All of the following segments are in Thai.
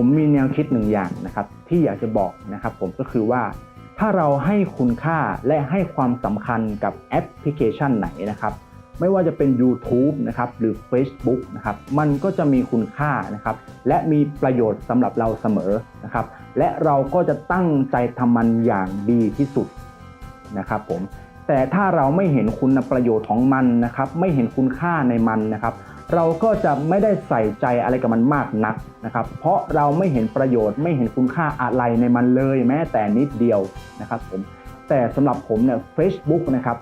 ผมมีแนวคิดหนึ่งอย่างนะครับที่อยากจะบอกนะครับผมก็คือว่า ถ้าเราให้คุณค่าและให้ความสำคัญกับแอปพลิเคชันไหนนะครับ ไม่ว่าจะเป็น YouTube นะครับหรือ Facebook นะครับมันก็จะมีคุณค่านะครับและมีประโยชน์สำหรับเราเสมอนะครับและเราก็จะตั้งใจทำมันอย่างดีที่สุดนะครับผมแต่ถ้าเราไม่เห็นคุณประโยชน์ของมันนะครับ ไม่เห็นคุณค่าในมันนะครับ เราก็จะไม่ได้ใส่ใจอะไรกับมันมากนักนะครับ เพราะเราไม่เห็นประโยชน์ไม่เห็นคุณค่าอะไรในมันเลยแม้แต่นิดเดียวนะครับผมแต่สำหรับผมเนี่ย Facebook นะครับ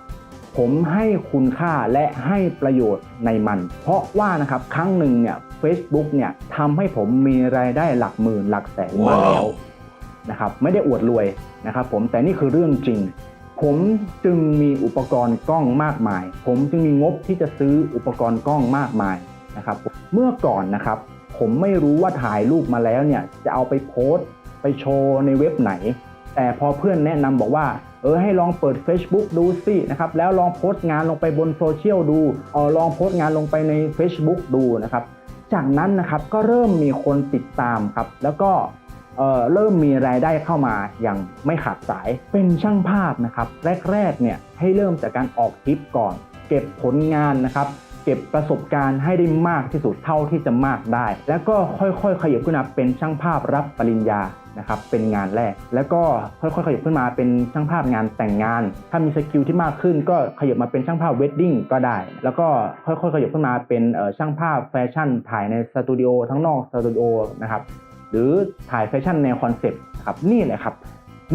ผมให้คุณค่าและให้ประโยชน์ในมัน เพราะว่านะครับครั้งหนึ่งเนี่ย Facebook เนี่ยทำให้ผมมีรายได้หลักหมื่นหลักแสนมาแล้วนะครับไม่ได้อวดรวยนะครับผมแต่นี่คือเรื่องจริง ผมจึงมีอุปกรณ์กล้องมากมาย ผมจึงมีงบที่จะซื้ออุปกรณ์กล้องมากมายนะครับ เมื่อก่อนนะครับ ผมไม่รู้ว่าถ่ายรูปมาแล้วเนี่ยจะเอาไปโพสต์ ไปโชว์ในเว็บไหน แต่พอเพื่อนแนะนำบอกว่า เออให้ลองเปิด Facebook ดูสินะครับ แล้วลองโพสต์งานลงไปบนโซเชียลดูเออลองโพสต์งานลงไปใน Facebook ดูนะครับ จากนั้นนะครับก็เริ่มมีคนติดตามครับ แล้วก็ เเริ่มมีรายได้เข้ามาอย่างไม่ขาดสายเป็นช่างภาพนะครับ แรกๆเนี่ยให้เริ่มจากการออกทริปก่อน เก็บผลงานนะครับ เก็บประสบการณ์ให้ได้มากที่สุดเท่าที่จะมากได้ แล้วก็ค่อยๆ ขยับขึ้นมาเป็นช่างภาพรับปริญญานะครับเป็นงานแรก แล้วก็ค่อยๆขยับขึ้นมาเป็นช่างภาพงานแต่งงาน ถ้ามีสกิลที่มากขึ้น ก็ขยับมาเป็นช่างภาพเวดดิ้งก็ได้ แล้วก็ค่อยๆขยับขึ้นมาเป็นช่างภาพแฟชั่นถ่ายในสตูดิโอทั้งนอกสตูดิโอนะครับ หรือถ่ายแฟชั่นแนวคอนเซปต์ครับนี่แหละครับ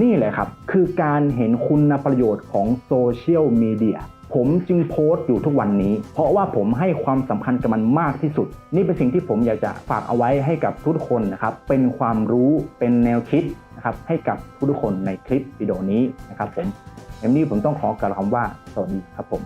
นี่แหละครับ คือการเห็นคุณประโยชน์ของโซเชียลมีเดียผมจึงโพสต์อยู่ทุกวันนี้ เพราะว่าผมให้ความสำคัญกับมันมากที่สุด นี่เป็นสิ่งที่ผมอยากจะฝากเอาไว้ให้กับทุกคนนะครับ เป็นความรู้เป็นแนวคิดนะครับให้กับทุกคนในคลิปวิดีโอนี้นะครับผมเอ็มนี่ผมต้องขอกล่าวคำว่าสวัสดีครับผม